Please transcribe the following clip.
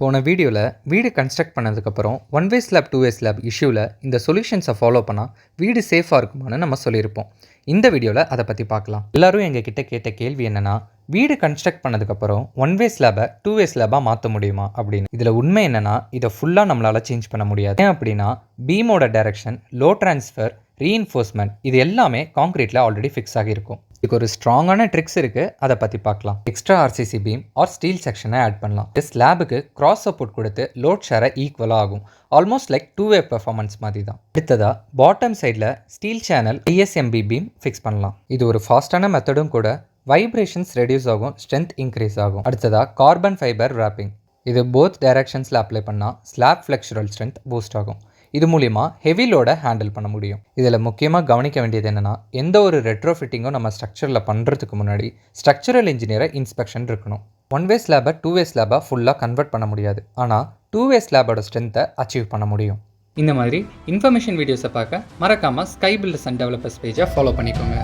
போன வீடியோவில் வீடு கன்ஸ்ட்ரக்ட் பண்ணதுக்கப்புறம் one way slab two way slab இஷ்யூவில் இந்த சொல்யூஷன்ஸை ஃபாலோ பண்ணால் வீடு சேஃபாக இருக்குமான்னு நம்ம சொல்லியிருப்போம். இந்த வீடியோவில் அதை பற்றி பார்க்கலாம். எல்லோரும் எங்கள் கிட்டே கேட்ட கேள்வி என்னென்னா வீடு கன்ஸ்ட்ரக்ட் பண்ணதுக்கப்புறம் ஒன் வே ஸ்லாபை டூ வே ஸ்லாபாக மாற்ற முடியுமா அப்படின்னு. இதில் உண்மை என்னென்னா இதை ஃபுல்லாக நம்மளால் சேஞ்ச் பண்ண முடியாது. ஏன் அப்படின்னா பீமோட டைரக்ஷன் லோ ட்ரான்ஸ்ஃபர் ரீஇன்ஃபோர்ஸ்மெண்ட் இது எல்லாமே காங்கிரீட்டில் ஆல்ரெடி ஃபிக்ஸ் ஆகியிருக்கும். இதுக்கு ஒரு ஸ்ட்ராங்கான ட்ரிக்ஸ் இருக்குது அதை பற்றி பார்க்கலாம். Extra RCC beam or steel செக்ஷனை add பண்ணலாம். இது ஸ்லாபுக்கு கிராஸ் சப்போர்ட் கொடுத்து லோட் ஷேரை ஈக்குவலாக ஆகும். Almost like two way performance மாதிரி தான் அடுத்ததாக பாட்டம் சைடில் steel channel ISMB beam fix பண்ணலாம். இது ஒரு ஃபாஸ்டான மெத்தடும் கூட வைப்ரேஷன்ஸ் ரெடியூஸ் ஆகும் ஸ்ட்ரென்த் இன்க்ரீஸ் ஆகும். அடுத்ததாக கார்பன் ஃபைபர் ராப்பிங் இது போத் டைரக்ஷன்ஸில் அப்ளை பண்ணால் ஸ்லாப் ஃப்ளெக்சுரல் ஸ்ட்ரென்த் பூஸ்ட் ஆகும். இது மூலிமா ஹெவி லோடை ஹேண்டில் பண்ண முடியும். இதில் முக்கியமாக கவனிக்க வேண்டியது என்னென்னா எந்த ஒரு ரெட்ரோ ஃபிட்டிங்கும் நம்ம ஸ்ட்ரக்சரில் பண்ணுறதுக்கு முன்னாடி ஸ்ட்ரக்சரல் இன்ஜினியரை இன்ஸ்பெக்ஷன் இருக்கணும். ஒன் வே ஸ்லாபை டூ வே ஸ்லாபாக ஃபுல்லாக கன்வெர்ட் பண்ண முடியாது. ஆனால் டூ வே ஸ்லாபோட ஸ்ட்ரென்த்தை அச்சீவ் பண்ண முடியும். இந்த மாதிரி இன்ஃபர்மேஷன் வீடியோஸை பார்க்க மறக்காமல் ஸ்கை பில்டர்ஸ் அண்ட் டெவலப்பர்ஸ் பேஜை ஃபாலோ பண்ணிக்கோங்க.